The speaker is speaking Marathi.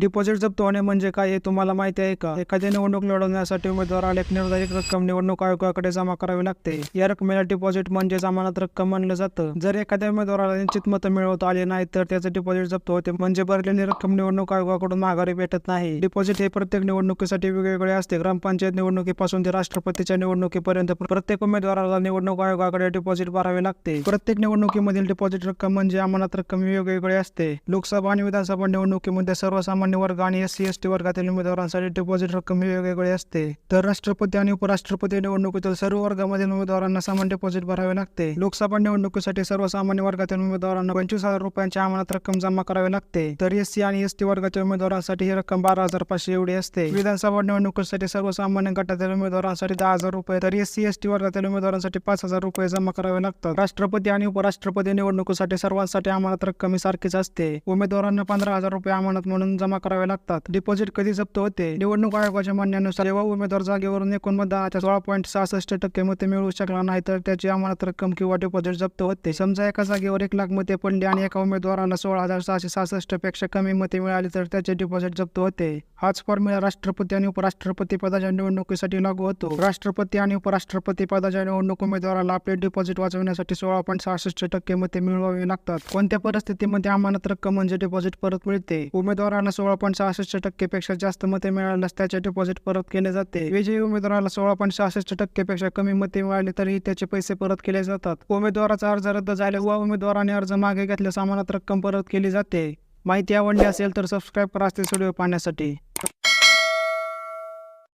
डिपॉझिट जप्त होणे म्हणजे काय हे तुम्हाला माहिती आहे का? एखादी निवडणूक लढवण्यासाठी उमेदवाराला एक निर्धारित रक्कम निवडणूक आयोगाकडे जमा करावी लागते. या रकमेला डिपॉझिट म्हणजे जमानत रक्कम मानलं जातं. जर एखाद्या उमेदवाराला निश्चित मतं मिळवता आले नाही तर त्याचं डिपॉझिट जप्त होते. म्हणजे भरलेली रक्कम निवडणूक आयोगाकडून माघारी भेटत नाही. डिपॉझिट हे प्रत्येक निवडणुकीसाठी वेगवेगळे असते. ग्रामपंचायत निवडणुकीपासून ते राष्ट्रपतीच्या निवडणुकीपर्यंत प्रत्येक उमेदवाराला निवडणूक आयोगाकडे डिपॉझिट भरावे लागते. प्रत्येक निवडणुकीमधील डिपॉझिट रक्कम म्हणजे अमानत रक्कम वेगवेगळी असते. लोकसभा आणि विधानसभा निवडणुकीमध्ये सर्वसामान्य वर्ग आणि एस सी एस टी वर्गातील उमेदवारांसाठी डिपॉझिट रक्कम ही वेगवेगळी असते. तर राष्ट्रपती आणि उपराष्ट्रपती निवडणुकीतील सर्व वर्गामधील उमेदवारांना समान डिपॉझिट भरावे लागते. लोकसभा निवडणुकीसाठी सर्वसामान्य वर्गातील उमेदवारांना पंचवीस हजार रुपयांची अमानत रक्कम जमा करावी लागते. तर एस सी आणि एस टी वर्गाच्या उमेदवारांसाठी ही रक्कम बारा हजार पाचशे एवढी असते. विधानसभा निवडणुकीसाठी सर्वसामान्य गटातील उमेदवारांसाठी दहा हजार रुपये तर एस सी एस टी वर्गातील उमेदवारांसाठी पाच हजार रुपये जमा करावे लागतात. राष्ट्रपती आणि उपराष्ट्रपती निवडणुकीसाठी सर्वांसाठी अमानत रक्कम ही सारखीच असते. उमेदवारांना पंधरा हजार रुपये अमानत म्हणून जमा करावे लागतात. डिपॉझिट कधी जप्त होते? निवडणूक आयोगाच्या मान्यानुसार जेव्हा उमेदवार जागेवरून एकूण मतदानाच्या सोळा पॉईंट सहासष्ट टक्के मते मिळवू शकला नाही तर त्याची अमानत रक्कम किंवा डिपॉझिट जप्त होते. समजा एका जागेवर एक लाख मते पडली आणि एका उमेदवाराला सोळा हजार सहाशे सहासष्टपेक्षा कमी मते मिळाली तर त्याचे डिपॉझिट जप्त होते. हाच फॉर्म्युला राष्ट्रपती आणि उपराष्ट्रपती पदाच्या निवडणुकीसाठी लागू होतो. राष्ट्रपती आणि उपराष्ट्रपती पदाच्या निवडणूक उमेदवाराला आपले डिपॉझिट वाचवण्यासाठी सोळा पॉईंट सहासष्ट टक्के मते मिळवावे लागतात. कोणत्या परिस्थितीमध्ये अमानत रक्कम म्हणजे डिपॉझिट परत मिळते? उमेदवाराला सोळा पॉईंट सहासष्ट टक्केपेक्षा जास्त मते मिळाल्यास त्याचे डिपॉझिट परत केले जाते. विजयी उमेदवाराला सोळा पॉईंट सहासष्ट टक्केपेक्षा कमी मते मिळाले तरीही त्याचे पैसे परत केले जातात. उमेदवाराचा अर्ज रद्द झाले व उमेदवाराने अर्ज मागे घेतल्यास अमानत रक्कम परत केली जाते. माहिती आवडली असेल तर सबस्क्राईब करा. असते व्हिडिओ पाहण्यासाठी.